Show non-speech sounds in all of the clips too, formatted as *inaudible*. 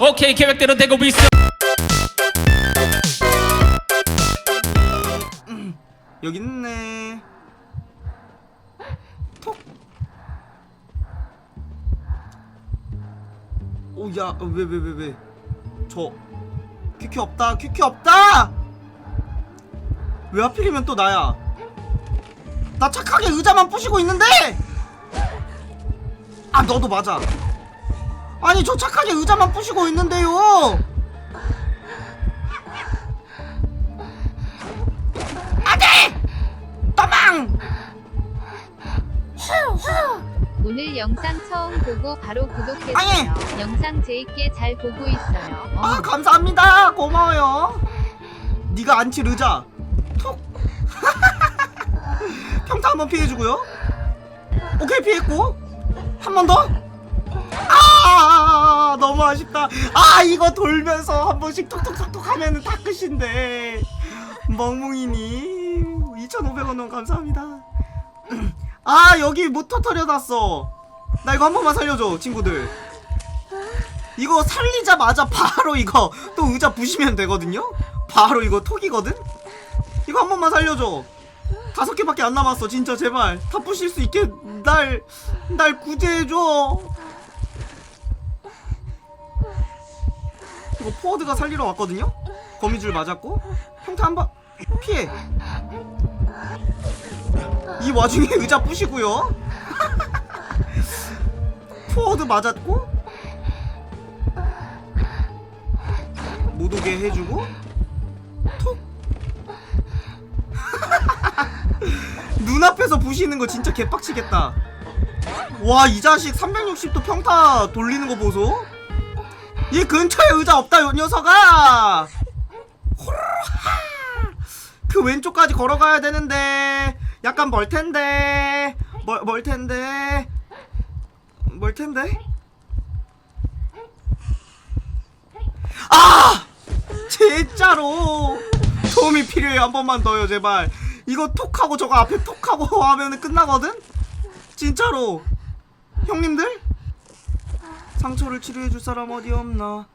오케이 계획대로 되고 있어 여기 있네. 톡. 오, 야, 왜, 왜, 왜, 왜? 저 큐큐 없다, 큐큐 없다. 왜 하필이면 또 나야? 나 착하게 의자만 부시고 있는데. 아, 너도 맞아. 아니, 저 착하게 의자만 부시고 있는데요. 떠망! 오늘 영상 처음 보고 바로 구독했어요. 아니. 영상 재밌게 잘 보고 있어요. 어. 아 감사합니다 고마워요 네가 안 치르자 톡 평타 한 번 피해주고요. 오케이 피했고. 한 번 더? 아 너무 아쉽다. 아 이거 돌면서 한 번씩 톡톡톡톡 하면은 다 끝인데. 멍뭉이님 2,500원 너무 감사합니다. 아 여기 못 터트려놨어. 나 이거 한 번만 살려줘 친구들. 이거 살리자마자 바로 이거 또 의자 부시면 되거든요? 바로 이거 톡이거든? 이거 한 번만 살려줘 다섯 개밖에 안 남았어 진짜 제발. 다 부실 수 있게 날 날 구제해줘. 이거 포워드가 살리러 왔거든요? 거미줄 맞았고 평타 한번 피해. 이 와중에 *laughs* 의자 부시고요. *laughs* 포워드 맞았고 못 오게 해주고 톡 *laughs* 눈앞에서 부시는 거 진짜 개빡치겠다. 와 이 자식 360도 평타 돌리는 거 보소. 얘 근처에 의자 없다 요 녀석아. 그 왼쪽까지 걸어가야 되는데 약간 멀 텐데 멀, 멀 텐데 멀 텐데? 아! 진짜로! 도움이 필요해 한 번만 더요 제발 이거 톡하고 저거 앞에 톡하고 *laughs* 하면은 끝나거든? 진짜로 형님들? 상처를 치료해줄 사람 어디 없나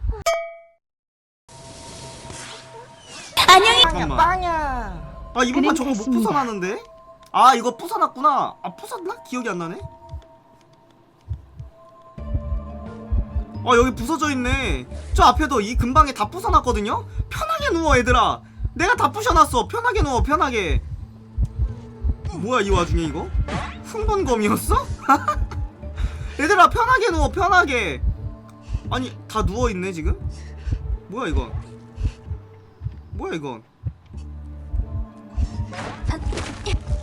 안녕히 잠깐만 빵야. 아 이번 판 저거 못. 부숴놨는데? 아 이거 부숴놨구나 아 부쉈나? 기억이 안 나네 아 여기 부서져 있네 저 앞에도 이 근방에 다 부숴놨거든요? 편하게 누워 얘들아 내가 다 부셔놨어 편하게 누워 편하게 뭐야 이 와중에 이거? 흥분검이었어? *laughs* 얘들아 편하게 누워 편하게 아니 다 누워있네 지금? 뭐야 이건 뭐야 이건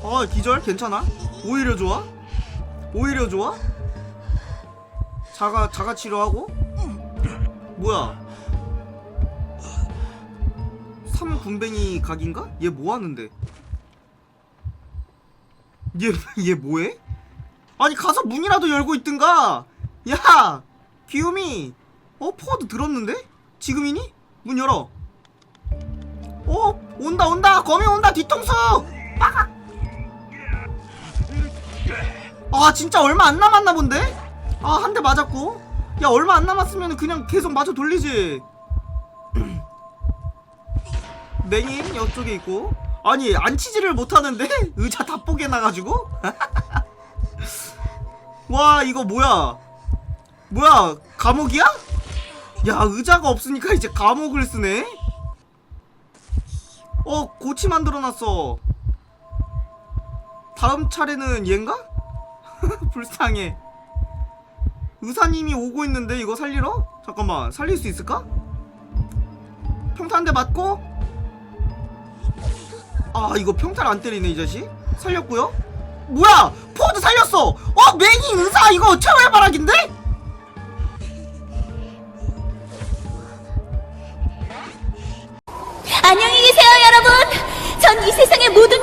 아 기절 괜찮아? 오히려 좋아? 오히려 좋아? 자가 자가 치료하고? 뭐야? 삼군뱅이 각인가? 얘 뭐 하는데? 얘 *laughs* 얘 뭐해? 아니 가서 문이라도 열고 있든가. 야 귀요미. 어 포워드 들었는데? 지금이니? 문 열어. 어 온다 온다 거미 온다 뒤통수. 빠각. 아 진짜 얼마 안 남았나 본데? 아 한 대 맞았고 야 얼마 안 남았으면 그냥 계속 맞아 돌리지 *clears throat* 맹인 이쪽에 있고 아니 앉히지를 못하는데 *laughs* 의자 다 뽀개 나가지고 *laughs* 와 이거 뭐야 뭐야 감옥이야? 야 의자가 없으니까 이제 감옥을 쓰네 어 고치 만들어놨어 다음 차례는 얘인가? *laughs* 불쌍해 의사님이 오고 있는데 이거 살리러? 잠깐만 살릴 수 있을까? 평타 한대 맞고 아 이거 평타를 안 때리네 이 자식 살렸고요 뭐야 포드 살렸어 어 맹인 의사 이거 최후의 발악인데? 안녕히 계세요, 여러분. 전 이 세상의 모든